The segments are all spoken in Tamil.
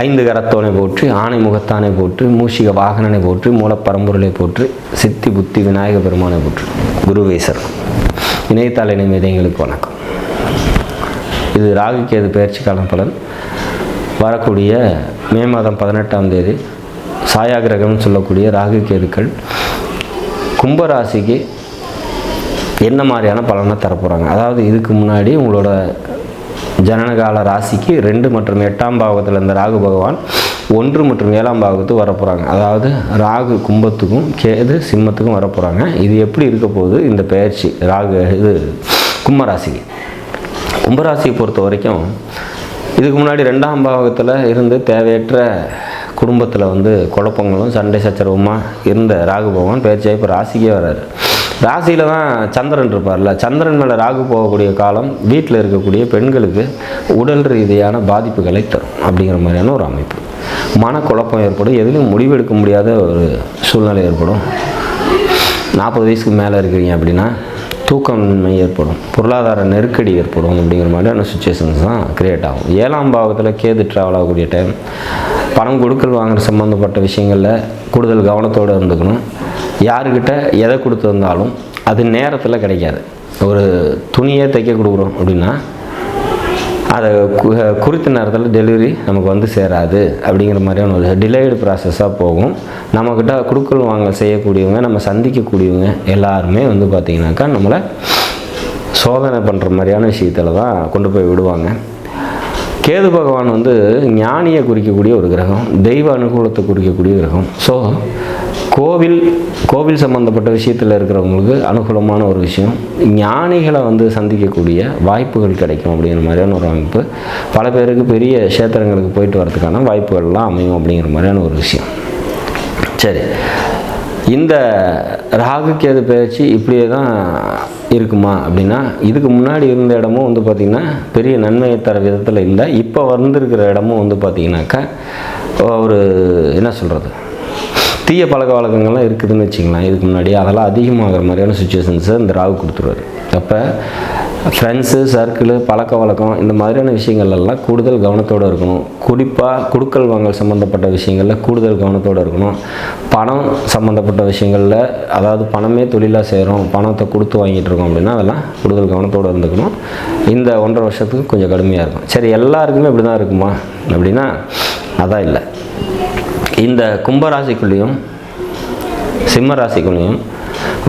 ஐந்து கரத்தோனை போற்றி ஆணை முகத்தானை போற்று மூஷிக வாகனனை போற்று மூலப்பரம்பொருளை போற்று சித்தி புத்தி விநாயக பெருமானை போற்று. குருவேசர் இணையத்தாள் இணையங்களுக்கு வணக்கம். இது ராகு கேது பயிற்சி காலம் பலன். வரக்கூடிய மே மாதம் பதினெட்டாம் தேதி சாயாகிரகம்னு சொல்லக்கூடிய ராகு கேதுக்கள் கும்பராசிக்கு என்ன மாதிரியான பலனை தரப்போகிறாங்க அதாவது இதுக்கு முன்னாடி உங்களோட ஜனனகால ராசிக்கு ரெண்டு மற்றும் எட்டாம் பாவத்தில் இந்த ராகு பகவான் ஒன்று மற்றும் ஏழாம் பாகத்துக்கு வரப்போகிறாங்க அதாவது ராகு கும்பத்துக்கும் கேது சிம்மத்துக்கும் வரப்போகிறாங்க இது எப்படி இருக்க போகுது? இந்த பெயர்ச்சி ராகு இது கும்பராசிக்கு. கும்பராசியை பொறுத்த வரைக்கும் இதுக்கு முன்னாடி ரெண்டாம் பாகத்தில் இருந்து தேவையற்ற குடும்பத்தில் வந்து குழப்பங்களும் சண்டை சச்சரவுமாக இருந்த ராகு பகவான் பயிற்சியாக இப்போ ராசிக்கே வராரு ராசியில் தான் சந்திரன் இருப்பார்ல. சந்திரன் மேலே ராகு போகக்கூடிய காலம் வீட்டில் இருக்கக்கூடிய பெண்களுக்கு உடல் ரீதியான பாதிப்புகளை தரும் அப்படிங்கிற மாதிரியான ஒரு அமைப்பு. மனக்குழப்பம் ஏற்படும். எதுலையும் முடிவெடுக்க முடியாத ஒரு சூழ்நிலை ஏற்படும். நாற்பது வயசுக்கு மேலே இருக்கிறீங்க அப்படின்னா தூக்கமின்மை ஏற்படும். பொருளாதார நெருக்கடி ஏற்படும் அப்படிங்கிற மாதிரியான சுச்சுவேஷன்ஸ் தான் க்ரியேட் ஆகும். ஏழாம் பாவத்தில் கேது ட்ராவல் ஆகக்கூடிய டைம் பணம் கொடுக்கல் வாங்குற சம்மந்தப்பட்ட விஷயங்களில் கூடுதல் கவனத்தோடு இருந்துக்கணும். யாருக்கிட்ட எதை கொடுத்து வந்தாலும் அது நேரத்தில் கிடைக்காது. ஒரு துணியே தைக்க கொடுக்குறோம் அப்படின்னா அதை கு- குறித்த நேரத்தில் டெலிவரி நமக்கு வந்து சேராது அப்படிங்கிற மாதிரியான ஒரு டிலேடு ப்ராசஸாக போகும். நம்மக்கிட்ட குடுக்கல் வாங்கல் செய்யக்கூடியவங்க நம்ம சந்திக்கக்கூடியவங்க எல்லாருமே வந்து பார்த்திங்கனாக்கா நம்மளை சோதனை பண்ணுற மாதிரியான விஷயத்தில் தான் கொண்டு போய் விடுவாங்க. கேது பகவான் வந்து ஞானியை குறிக்கக்கூடிய ஒரு கிரகம் தெய்வ அனுகூலத்தை குறிக்கக்கூடிய கிரகம். ஸோ கோவில் கோவில் சம்மந்தப்பட்ட விஷயத்தில் இருக்கிறவங்களுக்கு அனுகூலமான ஒரு விஷயம். ஞானிகளை வந்து சந்திக்கக்கூடிய வாய்ப்புகள் கிடைக்கும் அப்படிங்கிற மாதிரியான ஒரு அமைப்பு. பல பேருக்கு பெரிய க்ஷேத்திரங்களுக்கு போயிட்டு வரதுக்கான வாய்ப்புகள்லாம் அமையும் அப்படிங்கிற மாதிரியான ஒரு விஷயம். சரி. இந்த ராகு கேது பயிற்சி இப்படியே தான் இருக்குமா அப்படின்னா இதுக்கு முன்னாடி இருந்த இடமும் வந்து பார்த்திங்கன்னா பெரிய நன்மையை தர விதத்தில் இல்லை. இப்போ வந்திருக்கிற இடமும் வந்து பார்த்திங்கனாக்கா ஒரு என்ன சொல்கிறது தீய பழக்க வழக்கங்கள்லாம் இருக்குதுன்னு வச்சுக்கலாம் இதுக்கு முன்னாடி அதெல்லாம் அதிகமாகிற மாதிரியான சுச்சுவேஷன்ஸை இந்த ராகு கொடுத்துருவாரு. அப்போ ஃப்ரெண்ட்ஸு சர்க்கிளு பழக்க வழக்கம் இந்த மாதிரியான விஷயங்கள்லாம் கூடுதல் கவனத்தோடு இருக்கணும். குறிப்பாக குடுக்கல் வாங்கல் சம்மந்தப்பட்ட விஷயங்களில் கூடுதல் கவனத்தோடு இருக்கணும். பணம் சம்மந்தப்பட்ட விஷயங்களில் அதாவது பணமே தொழிலாக செய்கிறோம் பணத்தை கொடுத்து வாங்கிட்டு இருக்கோம் அப்படின்னா அதெல்லாம் கூடுதல் கவனத்தோடு இருந்துக்கணும். இந்த ஒன்றரை வருஷத்துக்கு கொஞ்சம் கடுமையாக இருக்கும் சரி எல்லாருக்குமே இப்படி தான் இருக்குமா? அப்படின்னா அதான் இல்லை. இந்த கும்பராசிக்குள்ளேயும் சிம்ம ராசிக்குள்ளேயும்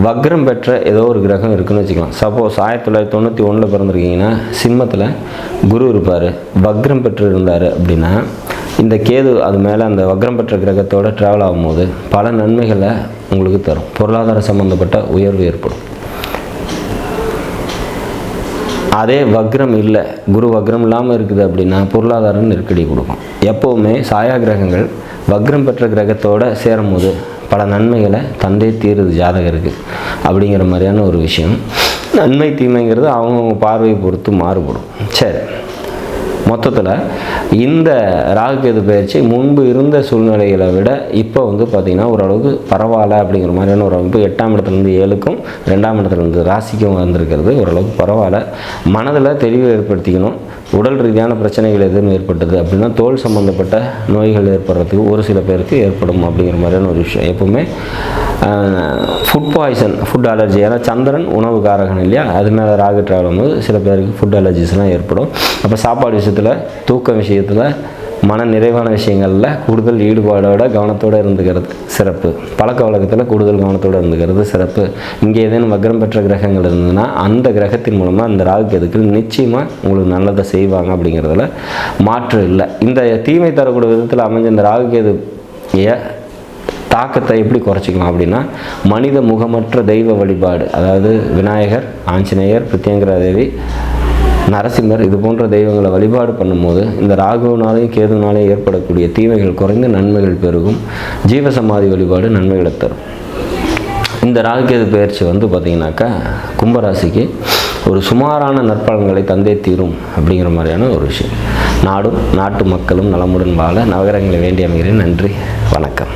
வக்ரம் பெற்ற ஏதோ ஒரு கிரகம் இருக்குன்னு வச்சுக்கலாம். சப்போஸ் ஆயிரத்தி தொள்ளாயிரத்தி தொண்ணூற்றி ஒன்றில் பிறந்திருக்கீங்கன்னா சிம்மத்தில் குரு இருப்பார் வக்ரம் பெற்று இருந்தார் அப்படின்னா இந்த கேது அது மேலே அந்த வக்ரம் பெற்ற கிரகத்தோட ட்ராவல் ஆகும்போது பல நன்மைகளை உங்களுக்கு தரும். பொருளாதார சம்மந்தப்பட்ட உயர்வு ஏற்படும். அதே வக்ரம் இல்லை குரு வக்ரம் இல்லாமல் இருக்குது அப்படின்னா பொருளாதாரம் நெருக்கடி கொடுக்கும். எப்போவுமே சாயா கிரகங்கள் வக்ரம் பெற்ற கிரகத்தோட சேரும்போது பல நன்மைகளை தந்தே தீருது ஜாதகருக்கு அப்படிங்கிற மாதிரியான ஒரு விஷயம். நன்மை தீமைங்கிறது அவங்கவுங்க பார்வையை பொறுத்து மாறுபடும். சரி. மொத்தத்தில் இந்த ராகுகேது பயிற்சி முன்பு இருந்த சூழ்நிலைகளை விட இப்போ வந்து பார்த்திங்கன்னா ஓரளவுக்கு பரவாயில்ல அப்படிங்கிற மாதிரியான ஒரு அமைப்பு எட்டாம் இடத்துலேருந்து ஏழுக்கும் ரெண்டாம் இடத்துலேருந்து ராசிக்கும் வந்திருக்கிறது. ஓரளவுக்கு பரவாயில்ல. மனதில் தெளிவு ஏற்படுத்திக்கணும். உடல் ரீதியான பிரச்சனைகள் எதுவும் ஏற்பட்டது அப்படின்னா தோல் சம்மந்தப்பட்ட நோய்கள் ஏற்படுறதுக்கு ஒரு சில பேருக்கு ஏற்படும் அப்படிங்கிற மாதிரியான ஒரு விஷயம். எப்பவுமே ஃபுட் பாய்சன் ஃபுட் அலர்ஜி ஏன்னா சந்திரன் உணவு காரகன் இல்லையா? அது மேலே ராகு ட்ராவலும் போது சில பேருக்கு ஃபுட் அலர்ஜிஸ்லாம் ஏற்படும். அப்போ சாப்பாடு விஷயத்தில் தூக்கம் விஷயத்தில் மன நிறைவான விஷயங்களில் கூடுதல் ஈடுபாடோட கவனத்தோடு இருந்துக்கிறது சிறப்பு. பழக்க வழக்கத்தில் கூடுதல் கவனத்தோடு இருந்துக்கிறது சிறப்பு. இங்கே ஏதேனும் வக்ரம் பெற்ற கிரகங்கள் இருந்ததுன்னா அந்த கிரகத்தின் மூலமாக அந்த ராகு கேதுக்கள் நிச்சயமாக உங்களுக்கு நல்லதை செய்வாங்க அப்படிங்கிறதுல மாற்று இல்லை. இந்த தீமை தரக்கூடிய விதத்தில் அமைஞ்ச இந்த ராகு கேது ஏ- தாக்கத்தை எப்படி குறைச்சிக்கலாம் அப்படின்னா மனித முகமற்ற தெய்வ வழிபாடு. அதாவது விநாயகர் ஆஞ்சநேயர் பிரத்யங்கரா தேவி நரசிம்மர் இது போன்ற தெய்வங்களை வழிபாடு பண்ணும்போது இந்த ராகுவினாலையும் கேதுனாலையும் ஏற்படக்கூடிய தீமைகள் குறைந்து நன்மைகள் பெருகும். ஜீவசமாதி வழிபாடு நன்மைகளை தரும். இந்த ராகுகேது பயிற்சி வந்து பார்த்திங்கனாக்கா கும்பராசிக்கு ஒரு சுமாரான நற்பலன்களை தந்தே தீரும் அப்படிங்கிற மாதிரியான ஒரு விஷயம். நாடும் நாட்டு மக்களும் நலமுடன் வாழ நகரங்களை வேண்டி அமைகிறேன். நன்றி வணக்கம்.